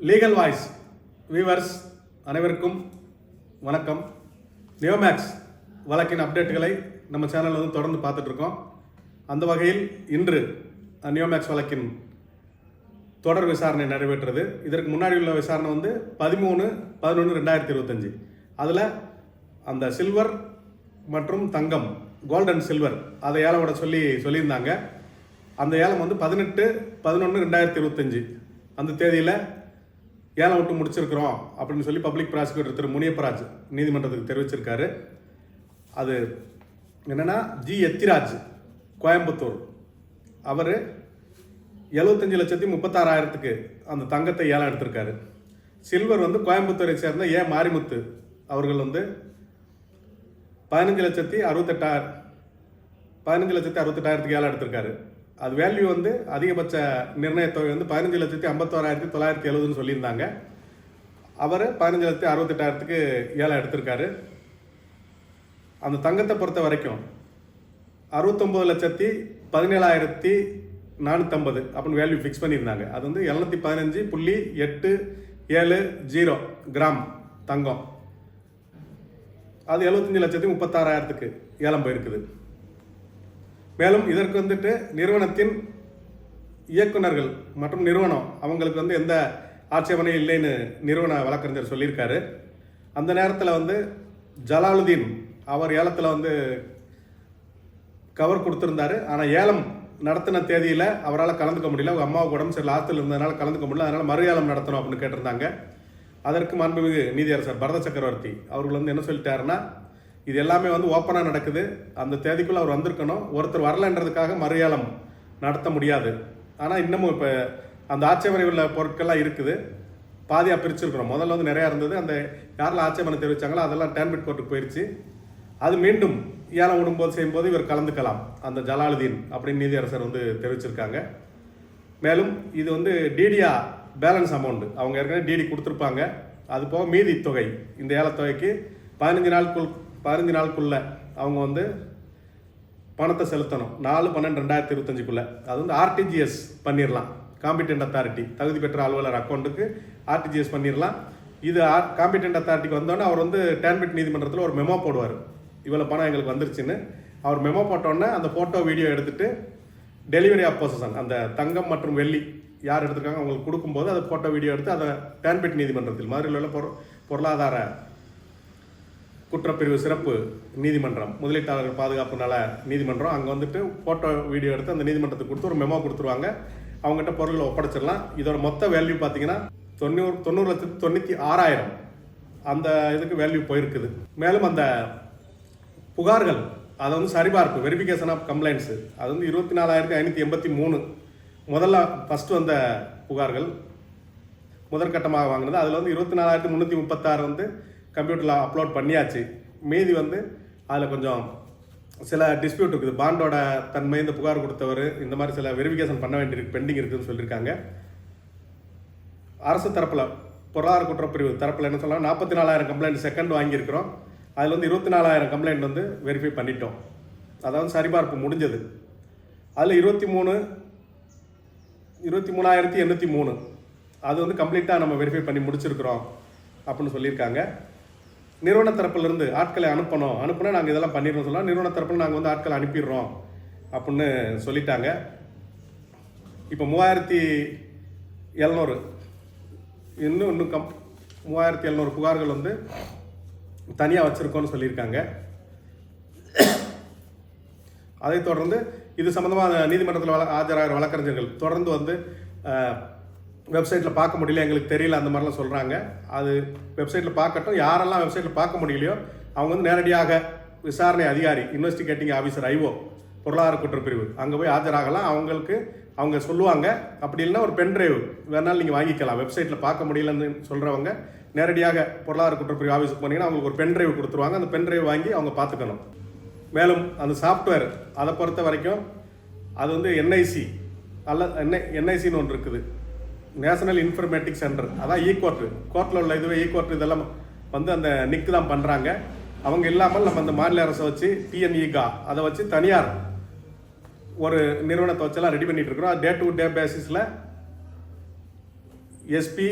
Legal voice viewers அனைவருக்கும் வணக்கம். நியோமேக்ஸ் வழக்கின் அப்டேட்டுகளை நம்ம சேனலில் வந்து தொடர்ந்து பார்த்துட்டு இருக்கோம் அந்த வகையில் இன்று நியோமேக்ஸ் வழக்கின் தொடர் விசாரணை நடைபெற்றது. இதற்கு முன்னாடி உள்ள விசாரணை வந்து பதிமூணு பதினொன்று ரெண்டாயிரத்தி இருபத்தஞ்சி. அதில் அந்த சில்வர் மற்றும் தங்கம் கோல்டன் சில்வர் அதை ஏலம் விட சொல்லி சொல்லியிருந்தாங்க. அந்த ஏலம் வந்து பதினெட்டு பதினொன்று ரெண்டாயிரத்தி இருபத்தஞ்சி. அந்த தேதியில் ஏழை விட்டு முடிச்சிருக்கிறோம் அப்படின்னு சொல்லி பப்ளிக் ப்ராசிக்யூட்டர் திரு முனியப்பராஜ் நீதிமன்றத்துக்கு தெரிவிச்சிருக்காரு. அது என்னென்னா ஜி. எத்திராஜ் கோயம்புத்தூர். அவர் எழுபத்தஞ்சு லட்சத்தி முப்பத்தாறாயிரத்துக்கு அந்த தங்கத்தை ஏலம் எடுத்திருக்காரு. சில்வர் வந்து கோயம்புத்தூரை சேர்ந்த ஏ. மாரிமுத்து அவர்கள் வந்து பதினஞ்சு லட்சத்தி அறுபத்தெட்டாயிரம் பதினஞ்சு லட்சத்தி அறுபத்தெட்டாயிரத்துக்கு ஏலம் எடுத்திருக்காரு. அது வேல்யூ வந்து அதிகபட்ச நிர்ணய தொகை வந்து பதினஞ்சு லட்சத்தி ஐம்பத்தோராயிரத்தி தொள்ளாயிரத்தி எழுபதுன்னு சொல்லியிருந்தாங்க. அவர் பதினஞ்சு லட்சத்தி அறுபத்தெட்டாயிரத்துக்கு ஏழை எடுத்திருக்காரு. அந்த தங்கத்தை பொறுத்த வரைக்கும் அறுபத்தொம்பது லட்சத்தி பதினேழாயிரத்தி நானூற்றம்பது அப்படின்னு வேல்யூ ஃபிக்ஸ் பண்ணியிருந்தாங்க. அது வந்து எழுநூத்தி பதினஞ்சு புள்ளி எட்டு ஏழு ஜீரோ கிராம் தங்கம். அது எழுபத்தஞ்சு லட்சத்தி முப்பத்தாறாயிரத்துக்கு ஏலம் போயிருக்குது. மேலும் இதற்கு வந்துட்டு நிறுவனத்தின் இயக்குனர்கள் மற்றும் நிறுவனம் அவங்களுக்கு வந்து எந்த ஆட்சேபனையும் இல்லைன்னு நிறுவன வழக்கறிஞர் சொல்லியிருக்காரு. அந்த நேரத்தில் வந்து ஜலாலுதீன் அவர் ஏலத்தில் வந்து கவர் கொடுத்துருந்தாரு. ஆனால் ஏலம் நடத்தின தேதியில் அவரால் கலந்துக்க முடியல. அவங்க அம்மாவுக்கு உடம்பு சரி ஆற்றுல இருந்ததுனால கலந்துக்க முடியல. அதனால் மறு ஏலம் நடத்தணும் அப்படின்னு கேட்டிருந்தாங்க. அதற்கு மாண்புமிகு நீதியரசர் பரத சக்கரவர்த்தி அவர்கள் வந்து என்ன சொல்லிட்டாருன்னா இது எல்லாமே வந்து ஓப்பனாக நடக்குது. அந்த தேதிக்குள்ளே அவர் வந்திருக்கணும். ஒருத்தர் வரலன்றதுக்காக மறுயாளம் நடத்த முடியாது. ஆனால் இன்னமும் இப்போ அந்த ஆட்சேபனை உள்ள பொருட்கள்லாம் இருக்குது. பாதியாக பிரிச்சிருக்கிறோம். முதல்ல வந்து நிறையா இருந்தது. அந்த யாரெல்லாம் ஆட்சேபனை தெரிவித்தாங்களோ அதெல்லாம் டேன்பிட் கோர்ட்டுக்கு போயிடுச்சு அது மீண்டும் ஏலம் விடும்போது செய்யும்போது இவர் கலந்துக்கலாம். அந்த ஜலாலுதீன் அப்படின்னு நீதியரசர் வந்து தெரிவிச்சிருக்காங்க. மேலும் இது வந்து டிடியா பேலன்ஸ் அமௌண்ட் அவங்க ஏற்கனவே டிடி கொடுத்துருப்பாங்க. அது போக மீதி தொகை. இந்த ஏலத்தொகைக்கு பதினஞ்சு நாளுக்குள் பதினஞ்சு நாளுக்குள்ளே அவங்க வந்து பணத்தை செலுத்தணும். நாலு பன்னெண்டு ரெண்டாயிரத்தி இருபத்தஞ்சுக்குள்ளே. அது வந்து ஆர்டிஜிஎஸ் பண்ணிடலாம் காம்பிடென்ட் அத்தாரிட்டி தகுதி பெற்ற அலுவலர் அக்கௌண்ட்டுக்கு ஆர்டிஜிஎஸ் பண்ணிடலாம் இது காம்பிடென்ட் அத்தாரிட்டிக்கு வந்தோடனே அவர் வந்து டேன்பிட் நீதிமன்றத்தில் ஒரு மெமோ போடுவார். இவ்வளோ பணம் எங்களுக்கு வந்துருச்சுன்னு. அவர் மெமோ போட்டோன்னே அந்த ஃபோட்டோ வீடியோ எடுத்துகிட்டு டெலிவரி அப்போசன் அந்த தங்கம் மற்றும் வெள்ளி யார் எடுத்திருக்காங்க அவங்களுக்கு கொடுக்கும்போது அதை ஃபோட்டோ வீடியோ எடுத்து அதை டேன்பிட் நீதிமன்றத்தில் மதுரையில் உள்ள பொருளாதார குற்றப்பிரிவு சிறப்பு நீதிமன்றம். முதலீட்டாளர்கள் பாதுகாப்பு நல நீதிமன்றம். அங்கே வந்துட்டு ஃபோட்டோ வீடியோ எடுத்து அந்த நீதிமன்றத்துக்கு கொடுத்து ஒரு மெமோ கொடுத்துருவாங்க. அவங்ககிட்ட பொருளை ஒப்படைச்சிடலாம். இதோட மொத்த வேல்யூ பார்த்தீங்கன்னா தொண்ணூறு தொண்ணூறு லட்சத்து தொண்ணூற்றி ஆறாயிரம். அந்த இதுக்கு வேல்யூ போயிருக்குது. மேலும் அந்த புகார்கள் அதை வந்து சரிபார்ப்பு வெரிஃபிகேஷன் ஆஃப் கம்ப்ளைண்ட்ஸு அது வந்து இருபத்தி நாலாயிரத்தி ஐநூற்றி எண்பத்தி மூணு. முதல்ல ஃபஸ்ட்டு வந்த புகார்கள் முதற்கட்டமாக வாங்கினது. அதில் வந்து இருபத்தி நாலாயிரத்தி முந்நூற்றி முப்பத்தாறு வந்து கம்ப்யூட்டரில் அப்லோட் பண்ணியாச்சு. மீதி வந்து அதில் கொஞ்சம் சில டிஸ்பியூட் இருக்குது. பாண்டோட தன்மை இந்த புகார் கொடுத்தவர் இந்த மாதிரி சில வெரிஃபிகேஷன் பண்ண வேண்டியிருக்கு பெண்டிங் இருக்குதுன்னு சொல்லியிருக்காங்க. அரசு தரப்பில் பொருளாதார குற்றப்பிரிவு தரப்பில் என்ன சொல்லலாம் நாற்பத்தி நாலாயிரம் கம்ப்ளைண்ட் செகண்ட் வாங்கியிருக்கிறோம். அதில் வந்து இருபத்தி நாலாயிரம் கம்ப்ளைண்ட் வந்து வெரிஃபை பண்ணிட்டோம். அதாவது சரிபார்ப்பு முடிஞ்சது. அதில் இருபத்தி மூணு இருபத்தி மூணாயிரத்தி எண்ணூற்றி மூணு. அது வந்து கம்ப்ளீட்டாக நம்ம வெரிஃபை பண்ணி முடிச்சிருக்கிறோம் அப்படின்னு சொல்லியிருக்காங்க. நிறுவன தரப்புலேருந்து ஆட்களை அனுப்பணும். அனுப்புனா நாங்கள் இதெல்லாம் பண்ணிடுறோம் சொல்லலாம் நிறுவன தரப்பில் நாங்கள் வந்து ஆட்களை அனுப்பிடுறோம் அப்படின்னு சொல்லிட்டாங்க. இப்போ மூவாயிரத்தி எழுநூறு. இன்னும் இன்னும் கம் மூவாயிரத்தி எழுநூறு புகார்கள் வந்து தனியாக வச்சுருக்கோன்னு சொல்லியிருக்காங்க. அதைத் தொடர்ந்து இது சம்மந்தமாக நீதிமன்றத்தில் வழ ஆஜராகிற வழக்கறிஞர்கள் தொடர்ந்து வந்து வெப்சைட்டில் பார்க்க முடியல எங்களுக்கு தெரியல அந்த மாதிரிலாம் சொல்கிறாங்க அது வெப்சைட்டில் பார்க்கட்டும் யாரெல்லாம் வெப்சைட்டில் பார்க்க முடியலையோ அவங்க வந்து நேரடியாக விசாரணை அதிகாரி இன்வெஸ்டிகேட்டிங் ஆஃபீஸர் ஐஓ பொருளாதார குற்றப்பிரிவு அங்கே போய் ஆஜராகலாம். அவங்களுக்கு அவங்க சொல்லுவாங்க. அப்படி இல்லைன்னா ஒரு பென் டிரைவ் வேணாலும் நீங்கள் வாங்கிக்கலாம். வெப்சைட்டில் பார்க்க முடியலன்னு சொல்கிறவங்க நேரடியாக பொருளாதார குற்றப்பிரிவு ஆஃபீஸுக்கு போனீங்கன்னா அவங்களுக்கு ஒரு பென் டிரைவ் கொடுத்துருவாங்க. அந்த பென் டிரைவ் வாங்கி அவங்க பார்த்துக்கணும். மேலும் அந்த சாஃப்ட்வேர் அதை பொறுத்த வரைக்கும் அது வந்து என்ஐசி அல்ல என்ஐ என்ஐசின்னு ஒன்று இருக்குது. National informatic centre. அதான் இ கோர்ட்டு கோர்ட்டில் உள்ள இதுவே e இ கோர்ட் இதெல்லாம் வந்து அந்த நிக்கு தான் பண்ணுறாங்க அவங்க இல்லாமல் நம்ம அந்த மாநில அரசை வச்சு டிஎன்இகா அதை வச்சு தனியார் ஒரு நிறுவனத்தை வச்செல்லாம் ரெடி பண்ணிட்டு இருக்கிறோம். டே டு டே பேசிஸில் எஸ்பி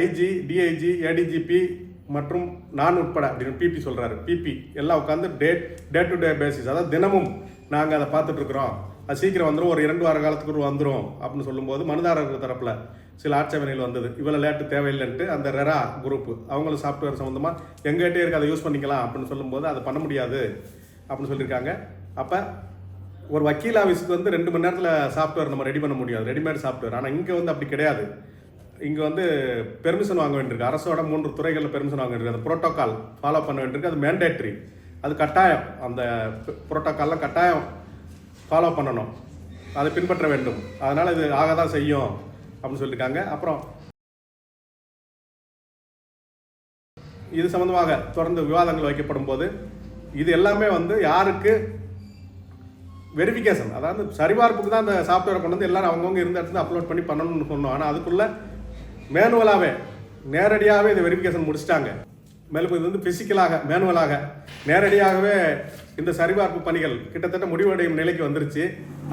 ஐஜி டிஐஜி ஏடிஜிபி மற்றும் நான் உட்பட அப்படின்னு பிபி சொல்கிறாரு பிபி எல்லாம் உட்காந்து டே டே டு டே பேசிஸ் அதாவது தினமும் நாங்கள் அதை பார்த்துட்ருக்குறோம் அது சீக்கிரம் வந்துடும் ஒரு இரண்டு வார காலத்துக்கு ஒரு வந்துடும் அப்படின்னு சொல்லும்போது மனுதாரர் தரப்பில் சில ஆட்சேபனைகள் வந்தது. இவ்வளோ லேட்டு தேவையில்லைன்ட்டு அந்த ரெரா குரூப் அவங்களும் சாஃப்ட்வேர் சம்மந்தமாக எங்கிட்டே இருக்க அதை யூஸ் பண்ணிக்கலாம் அப்படின்னு சொல்லும்போது அதை பண்ண முடியாது அப்படின்னு சொல்லியிருக்காங்க. அப்போ ஒரு வக்கீல் ஆஃபீஸுக்கு வந்து ரெண்டு மணி நேரத்தில் சாஃப்ட்வேர் நம்ம ரெடி பண்ண முடியாது. ரெடிமேட் சாஃப்ட்வேர் ஆனால் இங்கே வந்து அப்படி கிடையாது. இங்கே வந்து பெர்மிஷன் வாங்க வேண்டியிருக்கு. அரசோட மூன்று துறைகளில் பெர்மிஷன் வாங்க வேண்டியிருக்கு. அந்த ப்ரோட்டோக்கால் ஃபாலோ பண்ண வேண்டியிருக்கு. அது மேண்டேட்ரி அது கட்டாயம். அந்த ப்ரோட்டோகால்லாம் கட்டாயம் ஃபாலோ பண்ணணும். அதை பின்பற்ற வேண்டும். அதனால் இது ஆக தான் செய்யும். அப்படின்னு சொல்லியிருக்காங்க அப்புறம் இது சம்பந்தமாக தொடர்ந்து விவாதங்கள் வைக்கப்படும் போது இது எல்லாமே வந்து யாருக்கு வெரிஃபிகேஷன் அதாவது சரிபார்ப்புக்கு தான் அந்த சாஃப்ட்வேரை கொண்டு வந்து எல்லாரும் அவங்கவுங்க இருந்த இடத்துல அப்லோட் பண்ணி பண்ணணும்னு சொன்னோம். ஆனால் அதுக்குள்ள மேனுவலாகவே நேரடியாகவே இதை வெரிஃபிகேஷன் முடிச்சிட்டாங்க. மேலும் இது வந்து பிசிக்கலாக மேனுவலாக நேரடியாகவே இந்த சரிபார்ப்பு பணிகள் கிட்டத்தட்ட முடிவடையும் நிலைக்கு வந்துருச்சு.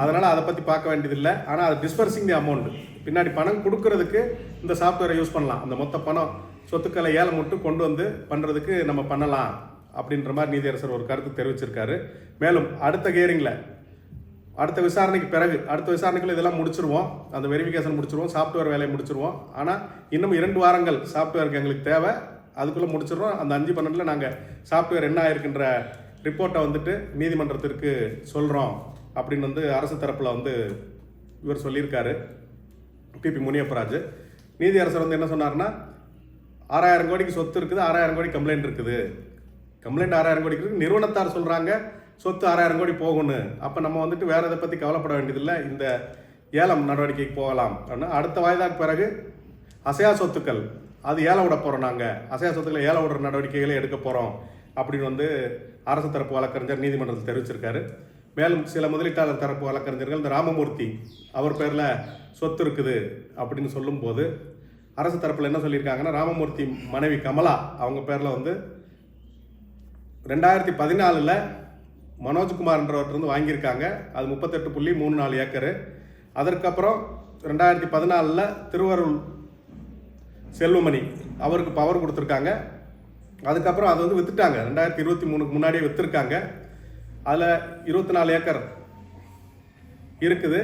அதனால் அதை பற்றி பார்க்க வேண்டியதில்லை. ஆனால் அது டிஸ்பர்சிங் தி அமௌண்ட் பின்னாடி பணம் கொடுக்கறதுக்கு இந்த சாஃப்ட்வேரை யூஸ் பண்ணலாம். அந்த மொத்த பணம் சொத்துக்களை ஏலம் மட்டும் கொண்டு வந்து பண்ணுறதுக்கு நம்ம பண்ணலாம் அப்படின்ற மாதிரி நீதியரசர் ஒரு கருத்து தெரிவிச்சிருக்காரு. மேலும் அடுத்த கேரிங்கில் அடுத்த விசாரணைக்கு பிறகு அடுத்த விசாரணைக்குள்ள இதெல்லாம் முடிச்சிருவோம். அந்த வெரிஃபிகேஷன் முடிச்சிருவோம். சாஃப்ட்வேர் வேலையை முடிச்சிருவோம். ஆனால் இன்னும் இரண்டு வாரங்கள் சாஃப்ட்வேருக்கு எங்களுக்கு தேவை. அதுக்குள்ளே முடிச்சிடுறோம். அந்த அஞ்சு பன்னெண்டில் நாங்கள் சாஃப்ட்வேர் என்ன ஆயிருக்குன்ற ரிப்போர்ட்டை வந்துட்டு நீதிமன்றத்திற்கு சொல்கிறோம் அப்படின்னு வந்து அரசு தரப்பில் வந்து இவர் சொல்லியிருக்காரு. பிபி முனியப்பராஜ். நீதியரசர் வந்து என்ன சொன்னார்னா ஆறாயிரம் கோடிக்கு சொத்து இருக்குது ஆறாயிரம் கோடி கம்ப்ளைண்ட் இருக்குது. கம்ப்ளைண்ட் ஆறாயிரம் கோடிக்கு இருக்குது. நிறுவனத்தார் சொல்கிறாங்க சொத்து ஆறாயிரம் கோடி போகணும் அப்போ நம்ம வந்துட்டு வேறு எதை பற்றி கவலைப்பட வேண்டியதில்லை. இந்த ஏலம் நடவடிக்கைக்கு போகலாம். அப்படின்னா அடுத்த வாய்தாக்கு பிறகு அசையா சொத்துக்கள் அது ஏழை விட போகிறோம் நாங்கள் அசையா சொத்துக்களை ஏழை விடுற நடவடிக்கைகளை எடுக்க போகிறோம் அப்படின்னு வந்து அரசு தரப்பு வழக்கறிஞர் நீதிமன்றத்தில் தெரிவிச்சிருக்காரு. மேலும் சில முதலீட்டாளர் தரப்பு வழக்கறிஞர்கள் இந்த ராமமூர்த்தி அவர் பேரில் சொத்து இருக்குது அப்படின்னு சொல்லும்போது அரசு தரப்பில் என்ன சொல்லியிருக்காங்கன்னா ராமமூர்த்தி மனைவி கமலா அவங்க பேரில் வந்து ரெண்டாயிரத்தி பதினாலில் மனோஜ்குமார்ன்றவர்கிட்ட வாங்கியிருக்காங்க. அது முப்பத்தெட்டு புள்ளி மூணு நாலு ஏக்கரு. அதற்கப்புறம் ரெண்டாயிரத்தி பதினாலில் திருவாரூர் செல்வமணி அவருக்கு பவர் கொடுத்துருக்காங்க. அதுக்கப்புறம் அதை வந்து வித்துட்டாங்க. ரெண்டாயிரத்தி இருபத்தி மூணுக்கு முன்னாடியே விற்றுருக்காங்க அதில் இருபத்தி நாலு ஏக்கர் இருக்குது.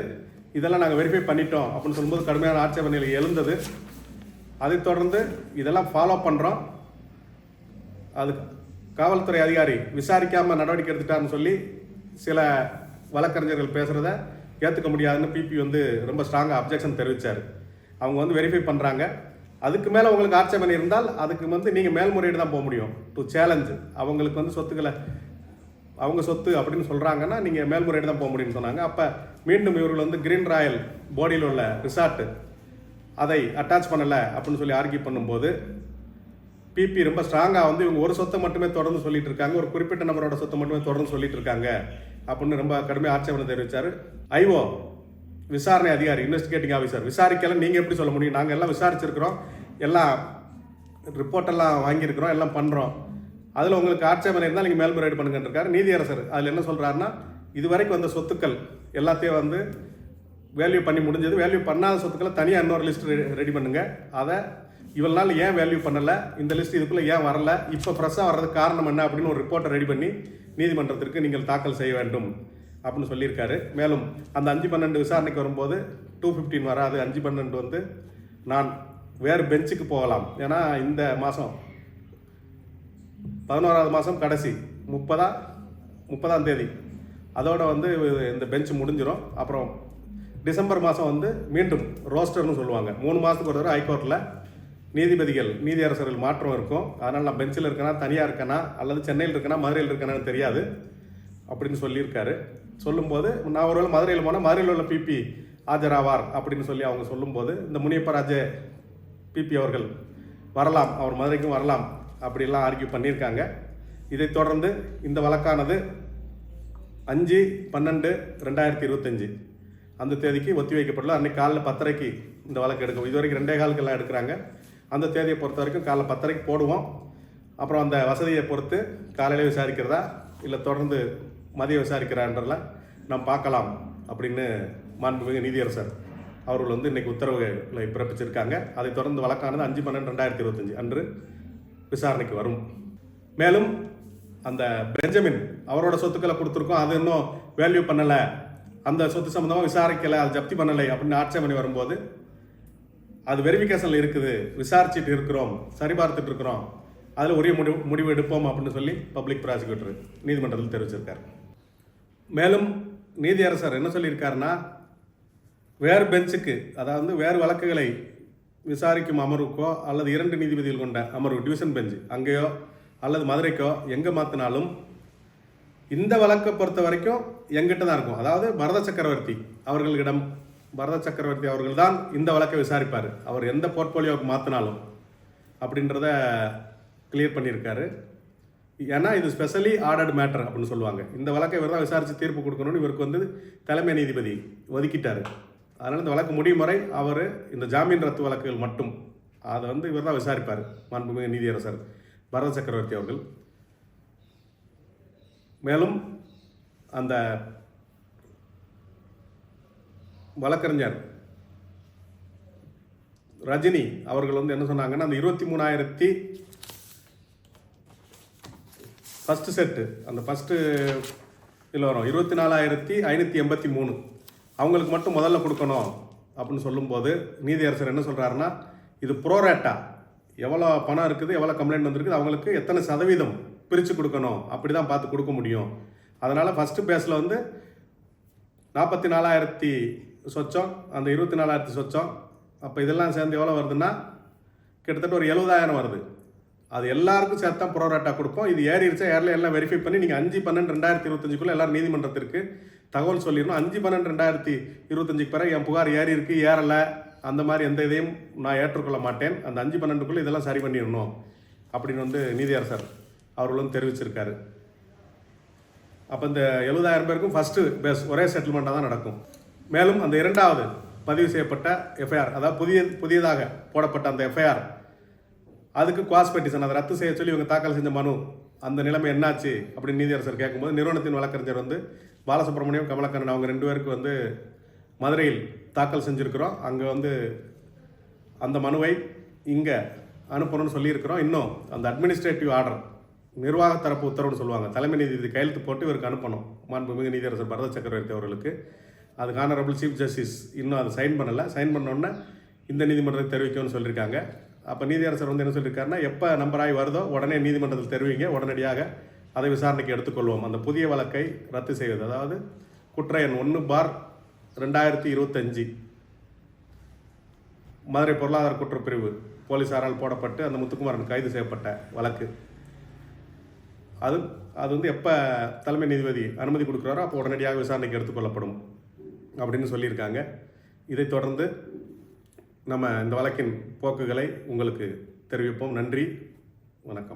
இதெல்லாம் நாங்கள் வெரிஃபை பண்ணிட்டோம் அப்படின்னு சொல்லும்போது கடுமையான ஆட்சேபனையில் எழுந்தது. அதைத் தொடர்ந்து இதெல்லாம் ஃபாலோ பண்ணுறோம் அது காவல்துறை அதிகாரி விசாரிக்காமல் நடவடிக்கை எடுத்துட்டாருன்னு சொல்லி சில வழக்கறிஞர்கள் பேசுகிறத ஏற்றுக்க முடியாதுன்னு பிபி வந்து ரொம்ப ஸ்ட்ராங்காக அப்ஜெக்ஷன் தெரிவித்தார் அவங்க வந்து வெரிஃபை பண்ணுறாங்க அதுக்கு மேலே உங்களுக்கு ஆட்சேபனை இருந்தால் அதுக்கு வந்து நீங்கள் மேல்முறையீடு தான் போக முடியும். டு சேலஞ்சு அவங்களுக்கு வந்து சொத்துக்களை அவங்க சொத்து அப்படின்னு சொல்கிறாங்கன்னா நீங்கள் மேல்முறையீடு தான் போக முடியும்னு சொன்னாங்க. அப்போ மீண்டும் இவர்கள் வந்து கிரீன் ராயல் போடியில் உள்ள ரிசார்ட்டு அதை அட்டாச் பண்ணலை அப்படின்னு சொல்லி ஆர்கியூ பண்ணும்போது பிபி ரொம்ப ஸ்ட்ராங்காக வந்து இவங்க ஒரு சொத்தை மட்டுமே தொடர்ந்து சொல்லிட்டு இருக்காங்க. ஒரு குறிப்பிட்ட நபரோட சொத்தை மட்டுமே தொடர்ந்து சொல்லிட்டு இருக்காங்க. அப்படின்னு ரொம்ப கடுமையாக ஆட்சேபனை தெரிவித்தார் ஐஓ விசாரணை அதிகாரி இன்வெஸ்டிகேட்டிங் ஆஃபீஸர் விசாரிக்கல நீங்கள் எப்படி சொல்ல முடியும்? நாங்கள் எல்லாம் விசாரிச்சிருக்கிறோம். எல்லாம் ரிப்போர்ட்டெல்லாம் வாங்கியிருக்கிறோம் எல்லாம் பண்ணுறோம் அதில் உங்களுக்கு ஆட்சேபனை இருந்தால் நீங்கள் மேல்முறையீடு பண்ணுங்கன்றிருக்காரு நீதியரசர். அதில் என்ன சொல்கிறாருன்னா இதுவரைக்கும் வந்த சொத்துக்கள் எல்லாத்தையும் வந்து வேல்யூ பண்ணி முடிஞ்சது. வேல்யூ பண்ணாத சொத்துக்களை தனியாக இன்னொரு லிஸ்ட் ரெடி பண்ணுங்கள் அதை இவ்வளோ நாள் ஏன் வேல்யூ பண்ணலை? இந்த லிஸ்ட் இதுக்குள்ளே ஏன் வரல? இப்போ ஃப்ரெஷ்ஷாக வர்றதுக்கு காரணம் என்ன? அப்படின்னு ஒரு ரிப்போர்ட்டை ரெடி பண்ணி நீதிமன்றத்திற்கு நீங்கள் தாக்கல் செய்ய வேண்டும். அப்படின்னு சொல்லியிருக்காரு. மேலும் அந்த அஞ்சு பன்னெண்டு விசாரணைக்கு வரும்போது டூ ஃபிஃப்டீன் வராது. அஞ்சு பன்னெண்டு வந்து நான் வேறு பெஞ்சுக்கு போகலாம். ஏன்னா இந்த மாதம் பதினோராவது மாதம் கடைசி. முப்பதா முப்பதாம் தேதி. அதோட வந்து இந்த பெஞ்ச் முடிஞ்சிடும் அப்புறம் டிசம்பர் மாதம் வந்து மீண்டும் ரோஸ்டர்னு சொல்லுவாங்க. மூணு மாதத்துக்கு ஒரு தடவை ஹைகோர்ட்டில் நீதிபதிகள் நீதியரசர்கள் மாற்றம் இருக்கும். அதனால் நான் பெஞ்சில் இருக்கேனா தனியாக இருக்கேனா அல்லது சென்னையில் இருக்கேனா மதுரையில் இருக்கேனான்னு தெரியாது. அப்படின்னு சொல்லியிருக்காரு. சொல்லும்போது நான் ஒருவேளை மதுரையில் போனால் மதுரையில் உள்ள பிபி ஆஜராவார் அப்படின்னு சொல்லி அவங்க சொல்லும்போது இந்த முனியப்பராஜ பிபி அவர்கள் வரலாம் அவர் மதுரைக்கும் வரலாம் அப்படிலாம் ஆர்கியூ பண்ணியிருக்காங்க. இதைத் தொடர்ந்து இந்த வழக்கானது அஞ்சு பன்னெண்டு ரெண்டாயிரத்தி இருபத்தஞ்சி. அந்த தேதிக்கு ஒத்தி வைக்கப்படல அன்றைக்கி காலைல பத்தரைக்கு இந்த வழக்கு எடுக்கும் இது வரைக்கும் ரெண்டே காலுக்கெல்லாம் எடுக்கிறாங்க. அந்த தேதியை பொறுத்த வரைக்கும் காலைல பத்தரைக்கு போடுவோம். அப்புறம் அந்த வசதியை பொறுத்து காலையில் விசாரிக்கிறதா இல்லை தொடர்ந்து மதியம் விசாரிக்கிறான்றலாம் நாம் பார்க்கலாம் அப்படின்னு மாண்புமிகு நீதியரசர் அவர்கள் வந்து இன்னைக்கு உத்தரவுகளை பிறப்பிச்சிருக்காங்க. அதைத் தொடர்ந்து வழக்கானது அஞ்சு பன்னெண்டு ரெண்டாயிரத்தி இருபத்தஞ்சு அன்று விசாரணைக்கு வரும். மேலும் அந்த பெஞ்சமின் அவரோட சொத்துக்களை கொடுத்துருக்கோம். அது இன்னும் வேல்யூ பண்ணலை. அந்த சொத்து சம்மந்தமாக விசாரிக்கலை அது ஜப்தி பண்ணலை அப்படின்னு ஆட்சேபனை வரும்போது அது வெரிஃபிகேஷனில் இருக்குது. விசாரிச்சுட்டு இருக்கிறோம் சரிபார்த்துட்டு இருக்கிறோம். அதில் உரிய முடிவு முடிவு எடுப்போம் அப்படின்னு சொல்லி பப்ளிக் ப்ராசிக்யூட்டர் நீதிமன்றத்தில் தெரிவிச்சிருக்கார். மேலும் நீதியரசர் என்ன சொல்லியிருக்காருன்னா வேறு பெஞ்சுக்கு அதாவது வேறு வழக்குகளை விசாரிக்கும் அமர்வுக்கோ அல்லது இரண்டு நீதிபதிகள் கொண்ட அமர்வு டிவிஷன் பெஞ்ச் அங்கேயோ அல்லது மதுரைக்கோ எங்கே மாற்றினாலும் இந்த வழக்கை பொறுத்த வரைக்கும் எங்கிட்ட தான் இருக்கும். அதாவது பரத சக்கரவர்த்தி அவர்களிடம் பரத சக்கரவர்த்தி அவர்கள் தான் இந்த வழக்கை விசாரிப்பார். அவர் எந்த போர்ட்போலியோவுக்கு மாற்றினாலும் அப்படின்றத கிளியர் பண்ணியிருக்காரு. ஏன்னா இது ஸ்பெஷலி ஆர்டர்ட் மேட்டர் அப்படின்னு சொல்லுவாங்க. இந்த வழக்கை இவர் தான் விசாரித்து தீர்ப்பு கொடுக்கணும்னு இவருக்கு வந்து தலைமை நீதிபதி ஒதுக்கிட்டார். அதனால் இந்த வழக்கு முடியும் வரை அவர் இந்த ஜாமீன் ரத்து வழக்குகள் மட்டும். அதை வந்து இவர் தான் விசாரிப்பார் மாண்புமிகு நீதியரசர் பரத சக்கரவர்த்தி அவர்கள். மேலும் அந்த வழக்கறிஞர் ரஜினி அவர்கள் வந்து என்ன சொன்னாங்கன்னா அந்த இருபத்தி மூணாயிரத்தி ஃபஸ்ட்டு செட்டு அந்த ஃபஸ்ட்டு இதில் வரும். இருபத்தி நாலாயிரத்தி ஐநூற்றி எண்பத்தி மூணு. அவங்களுக்கு மட்டும் முதல்ல கொடுக்கணும் அப்படின்னு சொல்லும்போது நீதியரசர் என்ன சொல்கிறாருன்னா இது ப்ரோரேட்டா எவ்வளோ பணம் இருக்குது எவ்வளோ கம்ப்ளைண்ட் வந்திருக்குது அவங்களுக்கு எத்தனை சதவீதம் பிரித்து கொடுக்கணும். அப்படி தான் பார்த்து கொடுக்க முடியும். அதனால் ஃபஸ்ட்டு பேஸில் வந்து நாற்பத்தி நாலாயிரத்தி சொச்சம் அந்த இருபத்தி நாலாயிரத்தி சொச்சம். அப்போ இதெல்லாம் சேர்ந்து எவ்வளோ வருதுன்னா கிட்டத்தட்ட ஒரு எழுபதாயிரம் வருது. அது எல்லாருக்கும் சேர்த்தா ப்ரோராட்டா கொடுப்போம். இது ஏறிடுச்சா ஏறல எல்லாம் வெரிஃபை பண்ணி நீங்கள் அஞ்சு பன்னெண்டு ரெண்டாயிரத்தி இருபத்தஞ்சுக்குள்ளே எல்லாரும் நீதிமன்றத்திற்கு தகவல் சொல்லிடணும். அஞ்சு பன்னெண்டு ரெண்டாயிரத்தி இருபத்தஞ்சுக்கு பிறகு என் புகார் ஏறி இருக்கு ஏறலை அந்த மாதிரி எந்த இதையும் நான் ஏற்றுக்கொள்ள மாட்டேன். அந்த அஞ்சு பன்னெண்டுக்குள்ளே இதெல்லாம் சரி பண்ணிடணும் அப்படின்னு வந்து நீதியரசர் அவர்களும் தெரிவிச்சிருக்காரு. அப்போ இந்த எழுபதாயிரம் பேருக்கும் ஃபஸ்ட்டு பேஸ் ஒரே செட்டில்மெண்ட்டாக தான் நடக்கும். மேலும் அந்த இரண்டாவது பதிவு செய்யப்பட்ட எஃப்ஐஆர் அதாவது புதிய புதியதாக போடப்பட்ட அந்த எஃப்ஐஆர் அதுக்கு குவாஸ் பெட்டிஷன் அதை ரத்து செய்ய சொல்லி இவங்க தாக்கல் செஞ்ச மனு. அந்த நிலைமை என்னாச்சு அப்படின்னு நீதியரசர் கேட்கும்போது நிறுவனத்தின் வழக்கறிஞர் வந்து பாலசுப்ரமணியம் கமலக்கண்ணன் அவங்க ரெண்டு பேருக்கு வந்து மதுரையில் தாக்கல் செஞ்சுருக்கிறோம். அங்கே வந்து அந்த மனுவை இங்கே அனுப்பணும்னு சொல்லியிருக்கிறோம். இன்னும் அந்த அட்மினிஸ்ட்ரேட்டிவ் ஆர்டர் நிர்வாக தரப்பு உத்தரவுன்னு சொல்லுவாங்க. தலைமை நீதிபதி கையெழுத்து போட்டு இவருக்கு அனுப்பணும். மாண்புமிகு நீதியரசர் பரத சக்கரவர்த்தி அவர்களுக்கு. அது ஆனரபிள் சீஃப் ஜஸ்டிஸ் இன்னும் அதை சைன் பண்ணலை. சைன் பண்ணோன்னே இந்த நீதிமன்றத்தை தெரிவிக்கும்னு சொல்லியிருக்காங்க. அப்போ நீதியரசர் வந்து என்ன சொல்லியிருக்காருன்னா எப்போ நம்பராகி வருதோ உடனே நீதிமன்றத்தில் தெரிவிங்க. உடனடியாக அதை விசாரணைக்கு எடுத்துக்கொள்வோம். அந்த புதிய வழக்கை ரத்து செய்வது. அதாவது குற்ற எண் ஒன்று பார் ரெண்டாயிரத்தி இருபத்தஞ்சி. மதுரை பொருளாதார குற்றப்பிரிவு போலீஸாரால் போடப்பட்டு அந்த முத்துக்குமாரன் கைது செய்யப்பட்ட வழக்கு. அது அது வந்து எப்போ தலைமை நீதிபதி அனுமதி கொடுக்குறாரோ அப்போ உடனடியாக விசாரணைக்கு எடுத்துக்கொள்ளப்படும் அப்படின்னு சொல்லியிருக்காங்க. இதைத் தொடர்ந்து நம்ம இந்த வழக்கின் போக்குகளை உங்களுக்கு தெரிவிப்போம். நன்றி. வணக்கம்.